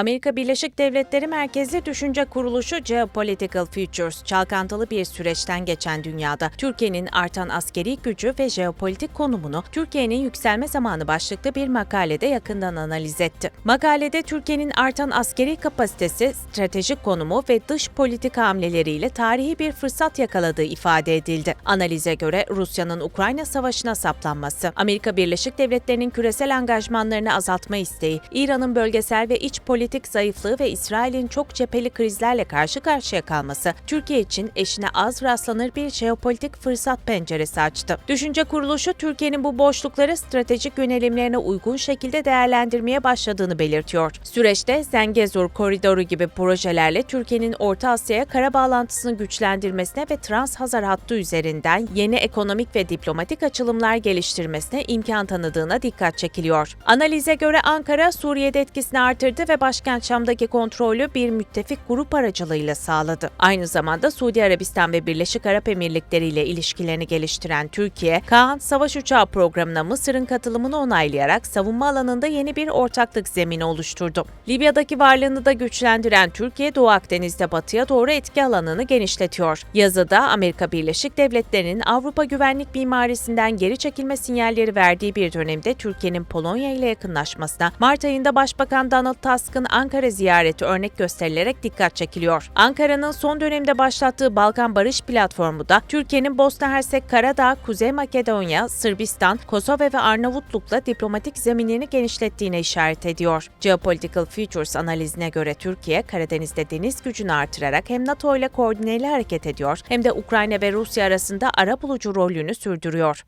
Amerika Birleşik Devletleri merkezli düşünce kuruluşu Geopolitical Futures, çalkantılı bir süreçten geçen dünyada Türkiye'nin artan askeri gücü ve jeopolitik konumunu Türkiye'nin yükselme zamanı başlıklı bir makalede yakından analiz etti. Makalede Türkiye'nin artan askeri kapasitesi, stratejik konumu ve dış politika hamleleriyle tarihi bir fırsat yakaladığı ifade edildi. Analize göre Rusya'nın Ukrayna Savaşı'na saplanması, Amerika Birleşik Devletleri'nin küresel angajmanlarını azaltma isteği, İran'ın bölgesel ve iç politik zayıflığı ve İsrail'in çok cepheli krizlerle karşı karşıya kalması, Türkiye için eşine az rastlanır bir jeopolitik fırsat penceresi açtı. Düşünce kuruluşu Türkiye'nin bu boşlukları stratejik yönelimlerine uygun şekilde değerlendirmeye başladığını belirtiyor. Süreçte Zengezur Koridoru gibi projelerle Türkiye'nin Orta Asya'ya kara bağlantısını güçlendirmesine ve Trans-Hazar hattı üzerinden yeni ekonomik ve diplomatik açılımlar geliştirmesine imkan tanıdığına dikkat çekiliyor. Analize göre Ankara, Suriye'de etkisini artırdı ve başkent Şam'daki kontrolü bir müttefik grup aracılığıyla sağladı. Aynı zamanda Suudi Arabistan ve Birleşik Arap Emirlikleri ile ilişkilerini geliştiren Türkiye, Kaan Savaş Uçağı programına Mısır'ın katılımını onaylayarak savunma alanında yeni bir ortaklık zemini oluşturdu. Libya'daki varlığını da güçlendiren Türkiye, Doğu Akdeniz'de batıya doğru etki alanını genişletiyor. Yazıda Amerika Birleşik Devletleri'nin Avrupa güvenlik mimarisinden geri çekilme sinyalleri verdiği bir dönemde Türkiye'nin Polonya ile yakınlaşmasına, Mart ayında Başbakan Donald Tusk'ın Ankara ziyareti örnek gösterilerek dikkat çekiliyor. Ankara'nın son dönemde başlattığı Balkan Barış Platformu da Türkiye'nin Bosna Hersek, Karadağ, Kuzey Makedonya, Sırbistan, Kosova ve Arnavutluk'la diplomatik zeminini genişlettiğine işaret ediyor. Geopolitical Futures analizine göre Türkiye, Karadeniz'de deniz gücünü artırarak hem NATO ile koordineli hareket ediyor hem de Ukrayna ve Rusya arasında ara bulucu rolünü sürdürüyor.